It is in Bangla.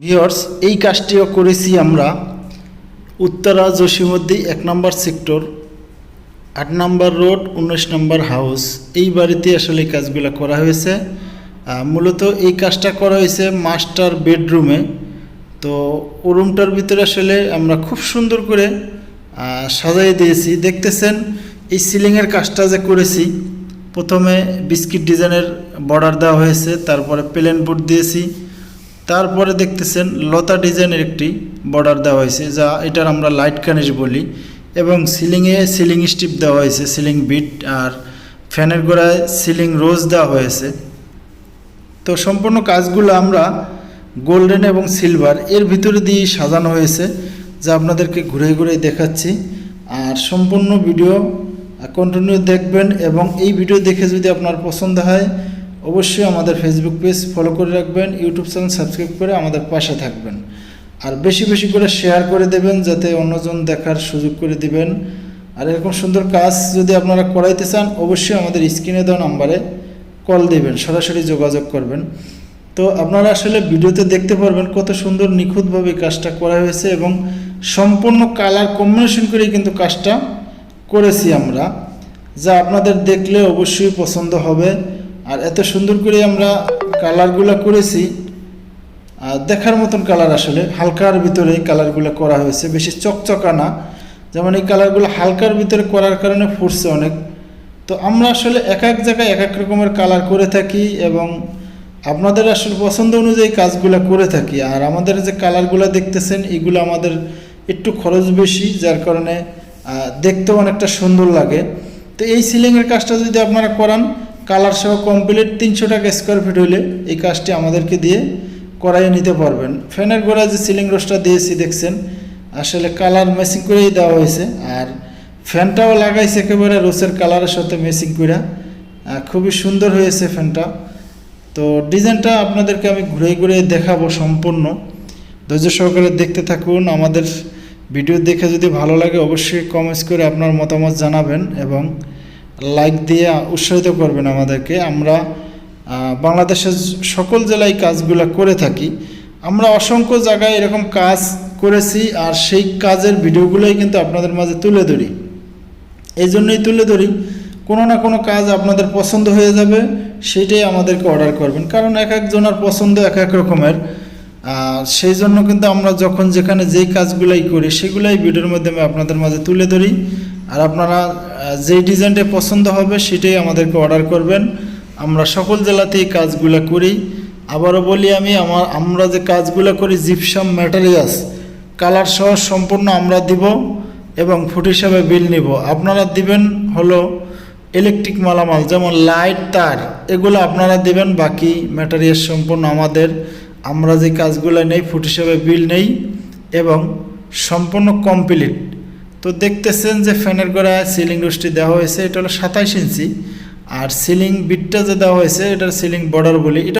ভিওর্স এই কাজটিও করেছি আমরা। উত্তরা জসীমদ্দি এক নম্বর সেক্টর আট নম্বর রোড উনিশ নম্বর হাউস এই বাড়িতে আসলে কাজগুলো করা হয়েছে। মূলত এই কাজটা করা হয়েছে মাস্টার বেডরুমে তো ও রুমটার ভিতরে আসলে আমরা খুব সুন্দর করে সাজাই দিয়েছি। দেখতেছেন, এই সিলিংয়ের কাজটা যে করেছি, প্রথমে বিস্কিট ডিজাইনের বর্ডার দেওয়া হয়েছে, তারপরে প্লেন বোর্ড দিয়েছি। তারপরে দেখতেছেন লতা ডিজাইনের একটি বর্ডার দেওয়া হয়েছে, যা এটার আমরা লাইট কানিস বলি এবং সিলিংয়ে সিলিং স্টিপ দেওয়া হয়েছে সিলিং বিট আর ফ্যানের গোড়ায় সিলিং রোজ দেওয়া হয়েছে। তো সম্পূর্ণ কাজগুলো আমরা গোল্ডেন এবং সিলভার এর ভিতরে দিয়ে সাজানো হয়েছে, যা আপনাদেরকে ঘুরে ঘুরে দেখাচ্ছি। আর সম্পূর্ণ ভিডিও কন্টিনিউ দেখবেন এবং এই ভিডিও দেখে যদি আপনার পছন্দ হয় অবশ্যই আমাদের ফেসবুক পেজ ফলো করে রাখবেন ইউটিউব চ্যানেল সাবস্ক্রাইব করে আমাদের পাশে থাকবেন। আর বেশি বেশি করে শেয়ার করে দেবেন যাতে অন্যজন দেখার সুযোগ করে দিবেন। আর এরকম সুন্দর কাজ যদি আপনারা করাইতে চান, অবশ্যই আমাদের স্ক্রিনে দেওয়া নাম্বারে কল দিবেন, সরাসরি যোগাযোগ করবেন। তো আপনারা আসলে ভিডিওতে দেখতে পারবেন কত সুন্দর নিখুঁতভাবে কাজটা করা হয়েছে এবং সম্পূর্ণ কালার কম্বিনেশন করেই কিন্তু কাজটা করেছি আমরা। যা আপনাদের দেখলে অবশ্যই পছন্দ হবে। আর এত সুন্দর করে আমরা কালারগুলো করেছি। আর দেখার মতন কালার আসলে, হালকার ভিতরে কালারগুলো করা হয়েছে, বেশি চকচকা না। যেমন এই কালারগুলো হালকার ভিতরে করার কারণে ফুটছে অনেক। তো আমরা আসলে এক এক জায়গায় এক এক রকমের কালার করে থাকি এবং আপনাদের আসলে পছন্দ অনুযায়ী কাজগুলো করে থাকি। আর আমাদের যে কালারগুলো দেখতেছেন, এগুলো আমাদের একটু খরচ বেশি, যার কারণে দেখতেও অনেকটা সুন্দর লাগে। তো এই সিলিংয়ের কাজটা যদি আপনারা করান কালার সহ কমপ্লিট তিনশো টাকা স্কোয়ার ফিট হলে এই কাজটি আমাদেরকে দিয়ে করাই নিতে পারবেন। ফ্যানের গোড়ায় যে সিলিং রোসটা দিয়েছি দেখছেন, আসলে কালার ম্যাচিং করেই দেওয়া হয়েছে আর ফ্যানটাও লাগাইছে একেবারে রোসের কালারের সাথে ম্যাচিং করে খুবই সুন্দর হয়েছে ফ্যানটা। তো ডিজাইনটা আপনাদেরকে আমি ঘুরে ঘুরে দেখাবো সম্পূর্ণ। ধৈর্য সহকারে দেখতে থাকুন। আমাদের ভিডিও দেখে যদি ভালো লাগে, অবশ্যই কমেন্টস করে আপনার মতামত জানাবেন এবং লাইক দিয়ে উৎসাহিত করবেন আমাদেরকে। আমরা বাংলাদেশের সকল জেলায় কাজগুলো করে থাকি। আমরা অসংখ্য জায়গায় এরকম কাজ করেছি আর সেই কাজের ভিডিওগুলোই কিন্তু আপনাদের মাঝে তুলে ধরি। এই জন্যই তুলে ধরি, কোনো না কোনো কাজ আপনাদের পছন্দ হয়ে যাবে, সেটাই আমাদেরকে অর্ডার করবেন। কারণ এক একজনের পছন্দ এক এক রকমের। সেই জন্য কিন্তু আমরা যখন যেখানে যেই কাজগুলাই করি, সেগুলাই ভিডিওর মাধ্যমে আপনাদের মাঝে তুলে ধরি। আর আপনারা যেই ডিজাইনটা পছন্দ হবে সেটাই আমাদেরকে অর্ডার করবেন। আমরা সকল জেলাতেই কাজগুলো করি। আবারও বলি আমি, আমার, আমরা যে কাজগুলো করি জিপসাম ম্যাটেরিয়ালস, কালার সহ সম্পূর্ণ আমরা দিব এবং ফুট হিসাবে বিল নিব। আপনারা দিবেন হলো ইলেকট্রিক মালামাল, যেমন লাইট তার, এগুলো আপনারা দিবেন, বাকি ম্যাটেরিয়াল সম্পূর্ণ আমাদের। আমরা যে কাজগুলো নেই, ফুট হিসাবে বিল নেই এবং সম্পূর্ণ কমপ্লিট তো দেখতেছেন যে ফ্যানের গোড়ায় সিলিং রুস্টি দেওয়া হয়েছে, এটা হলো সাতাইশ ইঞ্চি। আর সিলিং বিটটা যে দেওয়া হয়েছে, এটার সিলিং বর্ডার বলি